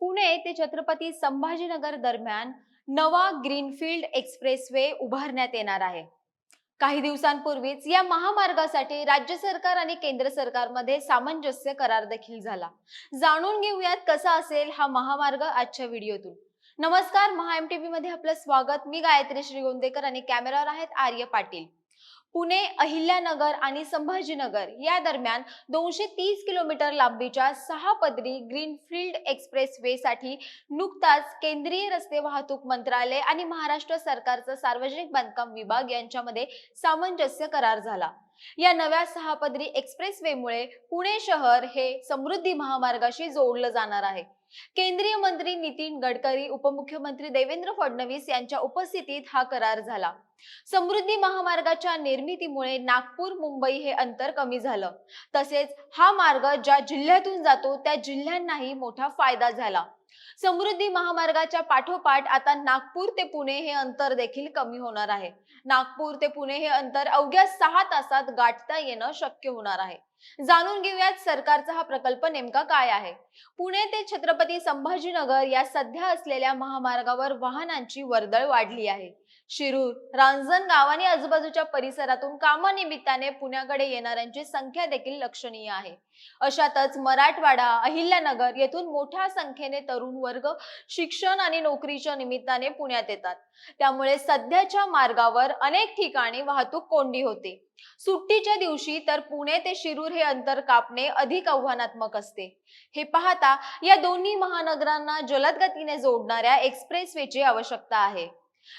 पुणे ते छत्रपती संभाजीनगर दरम्यान नवा ग्रीनफील्ड एक्सप्रेसवे उभारण्यात येणार आहे. काही दिवसांपूर्वीच या महामार्गासाठी राज्य सरकार आणि केंद्र सरकारमध्ये सामंजस्य करार देखील झाला. जाणून घेऊयात कसा असेल हा महामार्ग आजच्या व्हिडिओतून. नमस्कार महा एममध्ये आपलं स्वागत. मी गायत्री श्रीगोंदेकर आणि कॅमेरावर आहेत आर्य पाटील. पुणे अहिल्यानगर आणि संभाजीनगर या दरम्यान दोनशे तीस किलोमीटर लांबीच्या सहा पदरी ग्रीनफील्ड एक्सप्रेस वे साठी नुकताच केंद्रीय रस्ते वाहतूक मंत्रालय आणि महाराष्ट्र सरकारचा सार्वजनिक बांधकाम विभाग यांच्यामध्ये सामंजस्य करार झाला. या नव्या सहापदरी एक्सप्रेसवेमुळे पुणे शहर हे समृद्धी महामार्गाशी जोडलं जाणार आहे. केंद्रीय मंत्री नितीन गडकरी उपमुख्यमंत्री देवेंद्र फडणवीस यांच्या उपस्थितीत हा करार झाला. समृद्धी महामार्गाच्या निर्मितीमुळे नागपूर मुंबई हे अंतर कमी झालं. तसेच हा मार्ग ज्या जिल्ह्यातून जातो त्या जिल्ह्यांनाही मोठा फायदा झाला. समृद्धी महामार्गाच्या पाठोपाठ आता नागपूर ते पुणे हे अंतर देखील कमी होणार आहे. नागपूर ते पुणे हे अंतर अवघ्या सहा तासात गाठता येणं शक्य होणार आहे. जाणून घेऊयात सरकारचा हा प्रकल्प नेमका काय आहे. पुणे ते छत्रपती संभाजीनगर या सध्या असलेल्या महामार्गावर वाहनांची वर्दळ वाढली आहे. शिरूर रांजणगाव आणि आजूबाजूच्या परिसरातून कामानिमित्ताने पुण्याकडे येणाऱ्यांची संख्या देखील लक्षणीय आहे. अशातच मराठवाडा अहिल्यानगर येथून मोठ्या संख्येने तरुण वर्ग शिक्षण आणि नोकरीच्या निमित्ताने पुण्यात येतात. त्यामुळे सध्याच्या मार्गावर अनेक ठिकाणी वाहतूक कोंडी होते. सुट्टीच्या दिवशी तर पुणे ते शिरूर हे अंतर कापणे अधिक आव्हानात्मक असते. हे पाहता या दोन्ही महानगरांना जलद गतीने जोडणाऱ्या एक्सप्रेसवेची आवश्यकता आहे.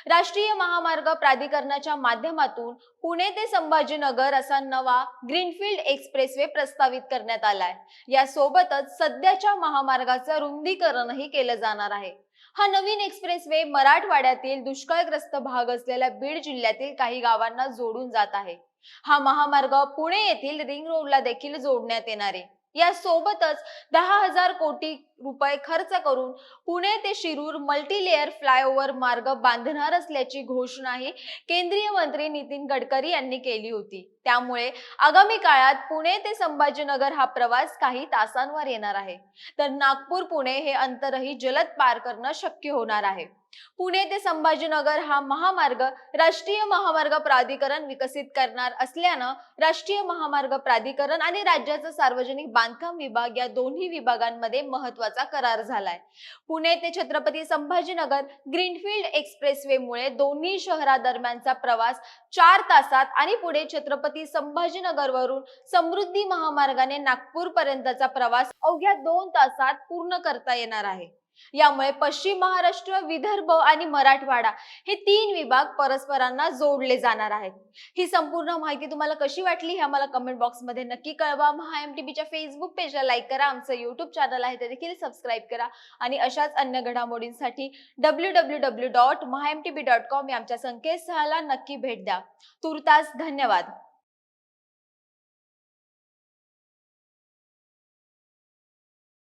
राष्ट्रीय महामार्ग प्राधिकरणाच्या माध्यमातून पुणे ते संभाजीनगर असा नवा ग्रीनफील्ड एक्सप्रेसवे प्रस्तावित करण्यात आलाय. या सोबतच सध्याच्या महामार्गाचं रुंदीकरणही केलं जाणार आहे. हा नवीन एक्सप्रेसवे मराठवाड्यातील दुष्काळग्रस्त भाग असलेल्या बीड जिल्ह्यातील काही गावांना जोडून जात आहे. हा महामार्ग पुणे येथील रिंग रोडला देखील जोडण्यात येणार आहे. या सोबतच दहा हजार कोटी रुपये खर्च करून पुणे ते शिरूर मल्टीलेअर फ्लायओव्हर मार्ग बांधणार असल्याची घोषणाही केंद्रीय मंत्री नितीन गडकरी यांनी केली होती. त्यामुळे आगामी काळात पुणे ते संभाजीनगर हा प्रवास काही तासांवर येणार आहे. तर नागपूर पुणे हे अंतरही जलद पार करणं शक्य होणार आहे. पुणे ते संभाजीनगर हा महामार्ग राष्ट्रीय महामार्ग प्राधिकरण विकसित करणार असल्यानं राष्ट्रीय महामार्ग प्राधिकरण आणि राज्याचा सार्वजनिक बांधकाम विभाग या दोन्ही विभागांमध्ये महत्त्वाचा करार झालाय. पुणे ते छत्रपती संभाजीनगर ग्रीनफील्ड एक्सप्रेसवेमुळे दोन्ही शहरादरम्यानचा प्रवास चार तासात आणि पुढे छत्रपती संभाजीनगर संभाजीनगरवरून समृद्धी महामार्गाने नागपूरपर्यंतचा प्रवास अवघ्या दोन तासात पूर्ण करता येणार आहे. यामुळे पश्चिम महाराष्ट्र विदर्भ आणि मराठवाडा हे तीन विभाग परस्परांना जोडले जाणार आहेत. ही संपूर्ण माहिती तुम्हाला कशी वाटली हे आम्हाला कमेंट बॉक्समध्ये नक्की कळवा. महा एम टीव्हीच्या फेसबुक पेजला लाईक करा. आमचं युट्यूब चॅनल आहे ते देखील सबस्क्राईब करा. आणि अशाच अन्य घडामोडींसाठी W W W dot Maha M T dot com या आमच्या संकेतस्थळाला नक्की भेट द्या. तुर्तास धन्यवाद.